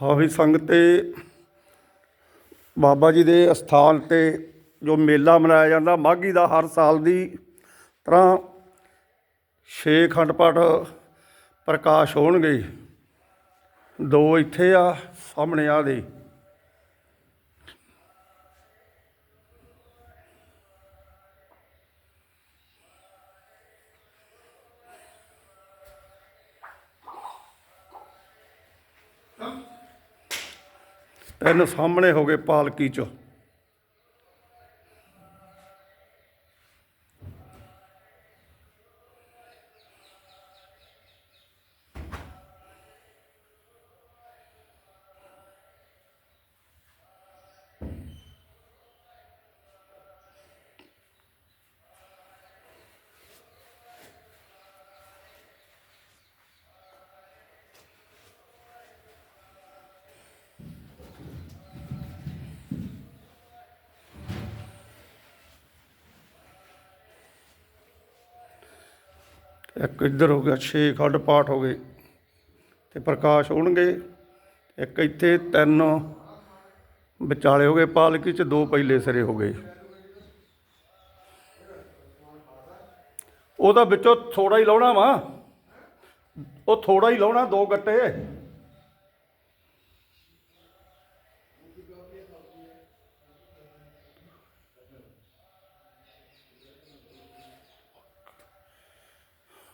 ਹਾਂ ਵੀ ਤੇ ਬਾਬਾ ਜੀ ਦੇ ਅਸਥਾਨ ਤੇ ਜੋ ਮੇਲਾ ਮਨਾਇਆ ਜਾਂਦਾ, ਮਾਘੀ ਦਾ ਹਰ ਸਾਲ ਦੀ ਤਰ੍ਹਾਂ ਛੇ ਅਖੰਡ ਪਾਠ ਪ੍ਰਕਾਸ਼ ਹੋਣਗੇ। ਦੋ ਇੱਥੇ ਆ, ਸਾਹਮਣੇ ਆ ਦੇ। ਤਿੰਨ ਸਾਹਮਣੇ ਹੋ ਗਏ ਪਾਲਕੀ ਚ। ਇੱਕ ਇੱਧਰ ਹੋ ਗਿਆ, ਛੇ ਖੰਡ ਪਾਠ ਹੋ ਗਏ ਤੇ ਪ੍ਰਕਾਸ਼ ਹੋਣਗੇ। ਇੱਕ ਇੱਥੇ ਤਿੰਨ ਵਿਚਾਲੇ ਹੋ ਗਏ, ਪਾਲਕੀ ਚ ਦੋ ਪਹਿਲੇ ਸਿਰੇ ਹੋ ਗਏ। ਉਹਦਾ ਵਿੱਚੋਂ ਥੋੜਾ ਹੀ ਲਾਉਣਾ ਵਾ, ਉਹ ਥੋੜਾ ਹੀ ਲਾਉਣਾ ਦੋ ਗੱਟੇ।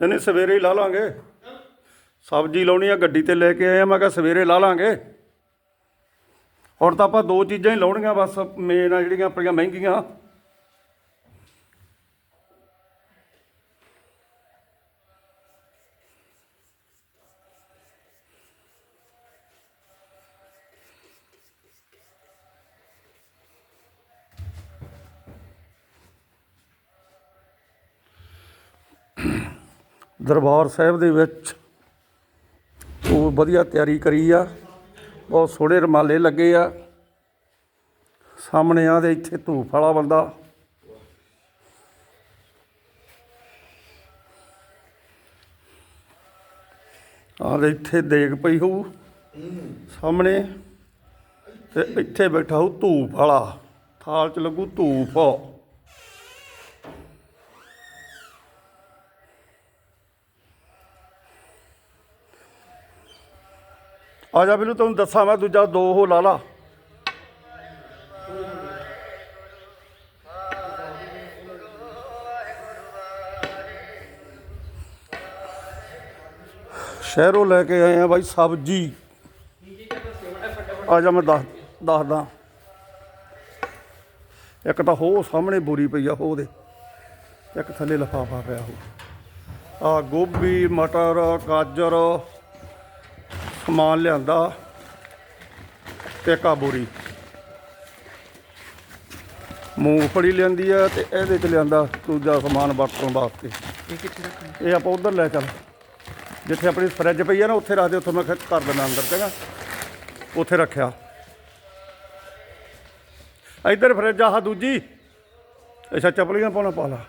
ਨਹੀਂ ਸਵੇਰੇ ਹੀ ਲਾ ਲਾਂਗੇ। ਸਬਜ਼ੀ ਲਾਉਣੀ ਆ, ਗੱਡੀ ਤੇ ਲੈ ਕੇ ਆਏ ਆ, ਮੈਂ ਕਿਹਾ ਸਵੇਰੇ ਲਾ ਲਾਂਗੇ। ਹੁਣ ਤਾਂ ਆਪਾਂ ਦੋ ਚੀਜ਼ਾਂ ਹੀ ਲਾਉਣੀਆਂ, ਬਸ ਮੇਨ ਆ ਜਿਹੜੀਆਂ ਆਪਣੀਆਂ ਮਹਿੰਗੀਆਂ। ਦਰਬਾਰ ਸਾਹਿਬ ਦੇ ਵਿੱਚ ਉਹ ਵਧੀਆ ਤਿਆਰੀ ਕਰੀ ਆ। ਬਹੁਤ ਸੋਹਣੇ ਰਮਾਲੇ ਲੱਗੇ ਆ। ਸਾਹਮਣੇ ਆ ਦੇ ਇੱਥੇ ਧੂਫ ਵਾਲਾ ਬੰਦਾ। ਆ ਦੇ ਇੱਥੇ ਦੇਗ ਪਈ ਹੋਊ ਸਾਹਮਣੇ ਤੇ ਇੱਥੇ ਬੈਠਾ ਹੋਊ ਧੂਫ ਵਾਲਾ। ਥਾਲ 'ਚ ਲੱਗੂ ਧੂਫ। ਆ ਜਾ ਬਿਲੂ, ਤੈਨੂੰ ਦੱਸਾਂ ਮੈਂ ਦੂਜਾ, ਦੋ ਹੋ ਲਾ ਲਾ। ਸ਼ਹਿਰੋਂ ਲੈ ਕੇ ਆਏ ਆ ਬਾਈ ਸਬਜੀ। ਆ ਜਾ ਮੈਂ ਦੱਸ, ਦੱਸਦਾ। ਇੱਕ ਤਾਂ ਹੋ ਸਾਹਮਣੇ ਬੋਰੀ ਪਈ ਆ ਹੋ ਦੇ। ਇੱਕ ਥੱਲੇ ਲਫਾਫਾ ਪਿਆ ਹੋ। ਆ ਗੋਭੀ, ਮਟਰ, ਗਾਜਰ। ਸਮਾਨ ਲਿਆਂਦਾ ਤੇ ਕਾਬੂਰੀ ਮੂੰਗਫਲੀ ਲਿਆਂਦੀ ਆ ਤੇ ਇਹਦੇ ਚ ਲਿਆਂਦਾ ਦੂਜਾ ਸਮਾਨ ਵਰਤਣ ਵਾਸਤੇ। ਇਹ ਕਿੱਥੇ ਰੱਖਣਾ? ਇਹ ਆਪਾਂ ਉਧਰ ਲੈ ਚੱਲ। ਜਿੱਥੇ ਆਪਣੀ ਫਰਿੱਜ ਪਈ ਆ ਨਾ ਉੱਥੇ ਰੱਖ ਦੇ ਉੱਥੇ ਮੈਂ ਖਿੱਚ ਕਰ ਦਿੰਦਾ ਅੰਦਰ ਚੰਗਾ? ਉੱਥੇ ਰੱਖਿਆ। ਇੱਧਰ ਫਰਿੱਜ ਆਹ ਦੂਜੀ। ਅੱਛਾ ਚੱਪਲੀਆਂ ਪਾਉਣਾ ਪਾ ਲਾ।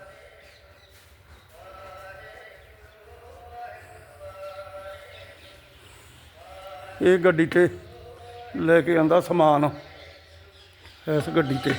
ਇਹ ਗੱਡੀ ਤੇ ਲੈ ਕੇ ਆਂਦਾ ਸਮਾਨ ਇਸ ਗੱਡੀ ਤੇ।